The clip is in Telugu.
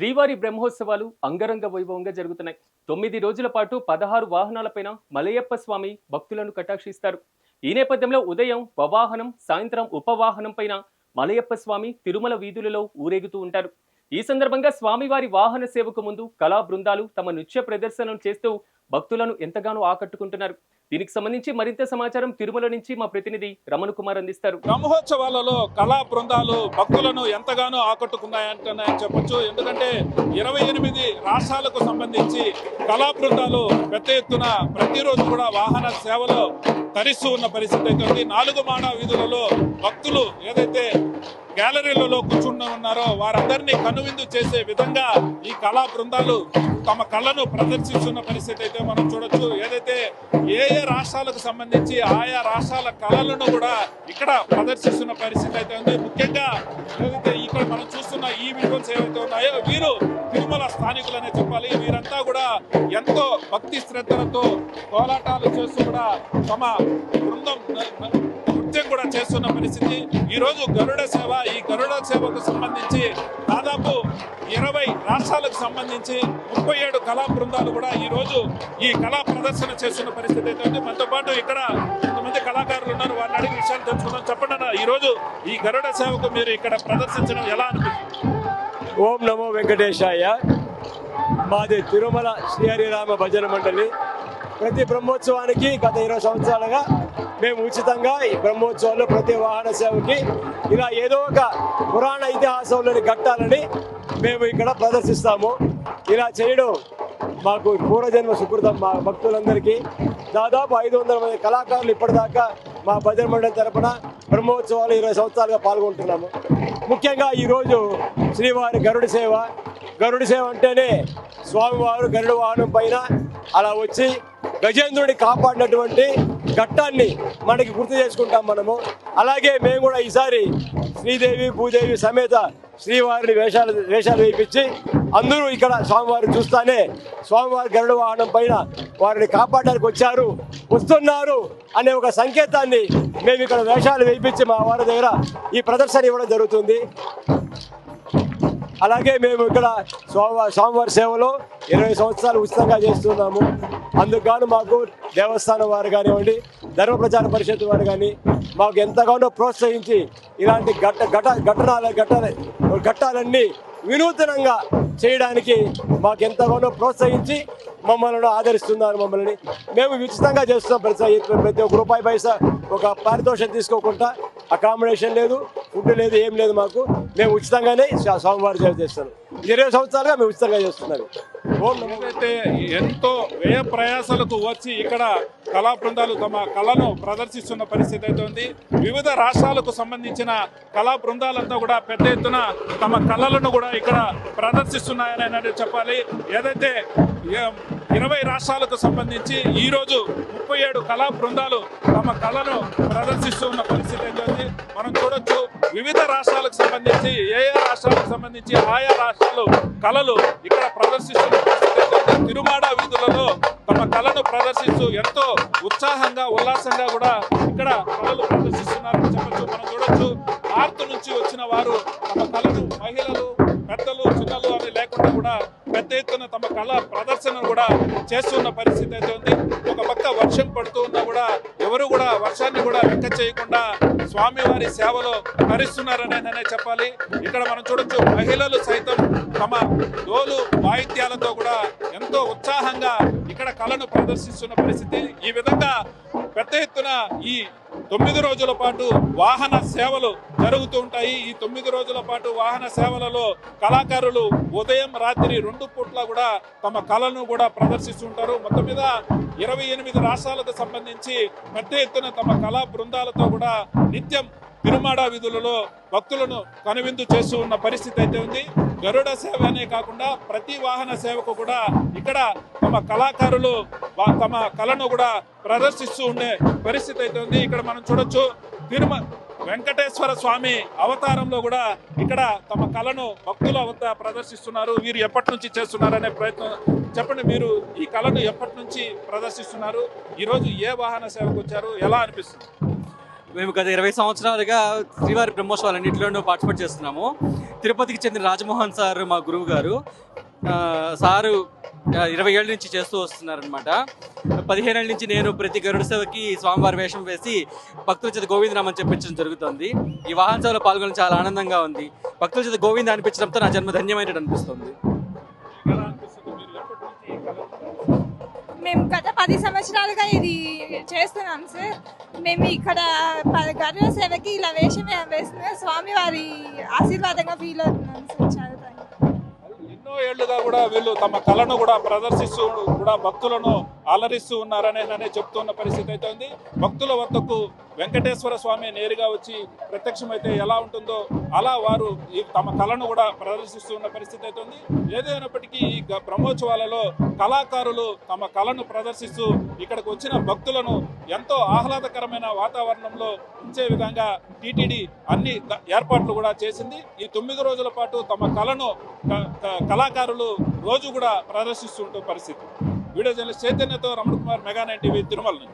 శ్రీవారి బ్రహ్మోత్సవాలు అంగరంగ వైభవంగా జరుగుతున్నాయి. తొమ్మిది రోజుల పాటు పదహారు వాహనాలపైన మలయప్ప స్వామి భక్తులను కటాక్షిస్తారు. ఈ నేపథ్యంలో ఉదయం వవాహనం సాయంత్రం ఉపవాహనం పైన మలయప్ప స్వామి తిరుమల వీధులలో ఊరేగుతూ ఉంటారు. ఈ సందర్భంగా స్వామివారి వాహన సేవకు ముందు కళా బృందాలు తమ నృత్య ప్రదర్శనలు చేస్తూ భక్తులను ఎంతగానో ఆకట్టుకుంటున్నారు. దీనికి సంబంధించి మరింత సమాచారం తిరుమల నుంచి మా ప్రతినిధి రమణ కుమార్ అందిస్తారు. బ్రహ్మోత్సవాలలో కళా బృందాలు భక్తులను ఎంతగానో ఆకట్టుకున్నాయంటే చెప్పొచ్చు. ఎందుకంటే ఇరవై ఎనిమిది రాష్ట్రాలకు సంబంధించి కళా బృందాలు పెద్ద ఎత్తున ప్రతిరోజు కూడా వాహన సేవలో తరిస్తూ ఉన్న పరిస్థితి అయితే ఉంది. నాలుగు మాడ వీధులలో భక్తులు ఏదైతే గ్యాలరీలలో కూర్చుని ఉన్నారో వారందరినీ కనువిందు చేసే విధంగా ఈ కళా బృందాలు తమ కళను ప్రదర్శిస్తున్న పరిస్థితి అయితే మనం చూడొచ్చు. ఏదైతే ఏ ఏ రాష్ట్రాలకు సంబంధించి ఆయా రాష్ట్రాల కళలను కూడా ఇక్కడ ప్రదర్శిస్తున్న పరిస్థితి అయితే ఉంది. ముఖ్యంగా ఏదైతే ఇక్కడ మనం చూస్తున్న ఈ విజువల్స్ ఏవైతే ఉన్నాయో వీరు తిరుమల స్థానికులనే చెప్పాలి. వీరంతా కూడా ఎంతో భక్తి శ్రద్ధలతో కోలాటాలు చేస్తూ కూడా తమ చేస్తున్న పరిస్థితి. ఈ రోజు గరుడ సేవ ఈ గరుడ సేవకు సంబంధించి దాదాపు ఇరవై రాష్ట్రాలకు సంబంధించి ముప్పై ఏడు కళా బృందాలు కూడా ఈ రోజు ఈ కళా ప్రదర్శన చేస్తున్న పరిస్థితి అయితే ఉంది. మనతో పాటు ఇక్కడ కొంతమంది కళాకారులు ఉన్నారు. వారిని అడిగి విషయాలు తెలుసుకుందాం. చెప్పండి అన్న ఈ ఈ గరుడ సేవకు మీరు ఇక్కడ ప్రదర్శించడం ఎలా అనిపిస్తుంది? ఓం నమో వెంకటేశాయ. మాది తిరుమల శ్రీహరిరామ భజన మండలి. ప్రతి బ్రహ్మోత్సవానికి గత ఇరవై సంవత్సరాలుగా మేము ఉచితంగా ఈ బ్రహ్మోత్సవంలో ప్రతి వాహన సేవకి ఇలా ఏదో ఒక పురాణ ఇతిహాసంలోని ఘట్టాలని మేము ఇక్కడ ప్రదర్శిస్తాము. ఇలా చేయడం మాకు పూర్వజన్మ సుకృతం మా భక్తులందరికీ. దాదాపు ఐదు వందల మంది కళాకారులు ఇప్పటిదాకా మా భజన మండలి తరపున బ్రహ్మోత్సవాలు ఇరవై సంవత్సరాలుగా పాల్గొంటున్నాము. ముఖ్యంగా ఈరోజు శ్రీవారి గరుడి సేవ. గరుడి సేవ అంటేనే స్వామివారు గరుడు వాహనం పైన అలా వచ్చి గజేంద్రుడిని కాపాడినటువంటి ఘట్టాన్ని మనకి గుర్తు చేసుకుంటాం మనము. అలాగే మేము కూడా ఈసారి శ్రీదేవి భూదేవి సమేత శ్రీవారిని వేషాలు వేషాలు వేయించి అందరూ ఇక్కడ స్వామివారిని చూస్తానే స్వామివారి గరుడ వాహనం పైన వారిని కాపాడడానికి వచ్చారు వస్తున్నారు అనే ఒక సంకేతాన్ని మేము ఇక్కడ వేషాలు వేయించి మా వారి దగ్గర ఈ ప్రదర్శన ఇవ్వడం జరుగుతుంది. అలాగే మేము ఇక్కడ స్వామివారి స్వామివారి సేవలో ఇరవై సంవత్సరాలు ఉచితంగా చేస్తున్నాము. అందుకు మాకు దేవస్థానం వారు కానివ్వండి ధర్మ ప్రచార పరిషత్ వారు కానీ మాకు ఎంతగానో ప్రోత్సహించి ఇలాంటి ఘట ఘట ఘటనాల ఘట ఘట్టాలన్నీ వినూతనంగా చేయడానికి మాకు ఎంతగానో ప్రోత్సహించి మమ్మల్ని ఆదరిస్తున్నారు మమ్మల్ని. మేము ఉచితంగా చేస్తున్నాం ప్రతి ప్రతి ఒక్క రూపాయి పైసా ఒక పారితోషం తీసుకోకుండా అకామిడేషన్ లేదు ఫుడ్ లేదు ఏం లేదు మాకు. మేము ఉచితంగానే స్వా- స్వామివారి సేవ చేస్తాను ఇరవై సంవత్సరాలుగా మేము ఉచితంగా చేస్తున్నాం. ఓం ఏదైతే ఎంతో వ్యయ ప్రయాసాలకు వచ్చి ఇక్కడ కళా బృందాలు తమ కళను ప్రదర్శిస్తున్న పరిస్థితి అయితే ఉంది. వివిధ రాష్ట్రాలకు సంబంధించిన కళా బృందాలంతా కూడా పెద్ద ఎత్తున తమ కళలను కూడా ఇక్కడ ప్రదర్శిస్తున్నాయని చెప్పాలి. ఏదైతే ఇరవై రాష్ట్రాలకు సంబంధించి ఈరోజు ముప్పై ఏడు కళా బృందాలు తమ కళను ప్రదర్శిస్తూ ఉన్న పరిస్థితి ఏంటంటే మనం చూడొచ్చు వివిధ రాష్ట్రాలకు సంబంధించి ఏ ఏ రాష్ట్రాలకు సంబంధించి ఆయా రాష్ట్రాలు కళలు ఇక్కడ ప్రదర్శిస్తున్న పరిస్థితి తిరుమాడ వీధులలో తమ కళను ప్రదర్శిస్తూ ఎంతో ఉత్సాహంగా ఉల్లాసంగా కూడా ఇక్కడ కళలు ప్రదర్శిస్తున్నారని చెప్పచ్చు. మనం చూడొచ్చు నార్త్ నుంచి వచ్చిన వారు తమ కళను మహిళలు పెద్దలు చిన్నలు అని లేకుండా కూడా పెద్ద ఎత్తున తమ కళ ప్రదర్శన కూడా చేస్తున్న పరిస్థితి అయితే ఉంది. ఒక పక్క వర్షం పడుతూ ఉన్నా కూడా ఎవరు కూడా వర్షాన్ని కూడా లెక్క చేయకుండా స్వామివారి సేవలో తరిస్తున్నారనే చెప్పాలి. ఇక్కడ మనం చూడొచ్చు మహిళలు సైతం తమ డోలు వాయిద్యాలతో కూడా ఎంతో ఉత్సాహంగా ఇక్కడ కళను ప్రదర్శిస్తున్న పరిస్థితి. ఈ విధంగా పెద్ద ఎత్తున ఈ తొమ్మిది రోజుల పాటు వాహన సేవలు జరుగుతూ ఉంటాయి. ఈ తొమ్మిది రోజుల పాటు వాహన సేవలలో కళాకారులు ఉదయం రాత్రి రెండు పూట్ల కూడా తమ కళను కూడా ప్రదర్శిస్తుంటారు మొత్తం మీద ఇరవై ఎనిమిది రాష్ట్రాలకు సంబంధించి పెద్ద ఎత్తున తమ కళా బృందాలతో కూడా నిత్యం తిరుమాడ వీధులలో భక్తులను కనువిందు చేస్తూ ఉన్న పరిస్థితి అయితే ఉంది. గరుడ సేవ అనే కాకుండా ప్రతి వాహన సేవకు కూడా ఇక్కడ తమ కళాకారులు తమ కళను కూడా ప్రదర్శిస్తూ ఉండే పరిస్థితి అయితే ఉంది. ఇక్కడ మనం చూడొచ్చు తిరుమ వెంకటేశ్వర స్వామి అవతారంలో కూడా ఇక్కడ తమ కళను భక్తుల వద్ద ప్రదర్శిస్తున్నారు. వీరు ఎప్పటి నుంచి చేస్తున్నారనే ప్రయత్నం చెప్పండి మీరు ఈ కళను ఎప్పటి నుంచి ప్రదర్శిస్తున్నారు? ఈరోజు ఏ వాహన సేవకు వచ్చారు? ఎలా అనిపిస్తుంది? మేము గత ఇరవై సంవత్సరాలుగా శ్రీవారి బ్రహ్మోత్సవాలన్నింటిలోనూ పార్టిసిపేట్ చేస్తున్నాము. తిరుపతికి చెందిన రాజమోహన్ సార్ మా గురువు గారు సారు ఇరవై ఏళ్ళ నుంచి చేస్తూ వస్తున్నారనమాట పదిహేను ఏళ్ళ నుంచి నేను ప్రతి గరుడ సేవకి స్వామివారి వేషం వేసి భక్తుల చేత గోవిందనామని చెప్పించడం జరుగుతుంది. ఈ వాహన సేవలో పాల్గొనడం చాలా ఆనందంగా ఉంది. భక్తుల చేత గోవింద అనిపించడంతో నా జన్మ ధన్యమైనట్టు అనిపిస్తుంది. మేము గత పది సంవత్సరాలుగా ఇది చేస్తున్నాం సార్. మేము ఇక్కడ గర్వ సేవకి ఇలా వేషం వేస్తున్నా స్వామివారి ఆశీర్వాదంగా ఫీల్ అవుతున్నాం సార్ చాలా ఎన్నో ఏళ్ళుగా కూడా వీళ్ళు తమ కళను కూడా ప్రదర్శిస్తూ కూడా భక్తులను అలరిస్తూ ఉన్నారని చెప్తున్న పరిస్థితి అయితే ఉంది. భక్తుల వద్దకు వెంకటేశ్వర స్వామి నేరుగా వచ్చి ప్రత్యక్షమైతే ఎలా ఉంటుందో అలా వారు ఈ తమ కళను కూడా ప్రదర్శిస్తున్న పరిస్థితి అయితే ఉంది ఏదైనప్పటికీ ఈ గ- బ్రహ్మోత్సవాలలో కళాకారులు తమ కళను ప్రదర్శిస్తూ ఇక్కడికి వచ్చిన భక్తులను ఎంతో ఆహ్లాదకరమైన వాతావరణంలో ఉంచే విధంగా టీటీడీ అన్ని ఏర్పాట్లు కూడా చేసింది. ఈ తొమ్మిది రోజుల పాటు తమ కళను క- కళాకారులు రోజు కూడా ప్రదర్శిస్తుంటే పరిస్థితి. Video journalist చైతన్యతో Ramana Kumar mega nine TV Tirumala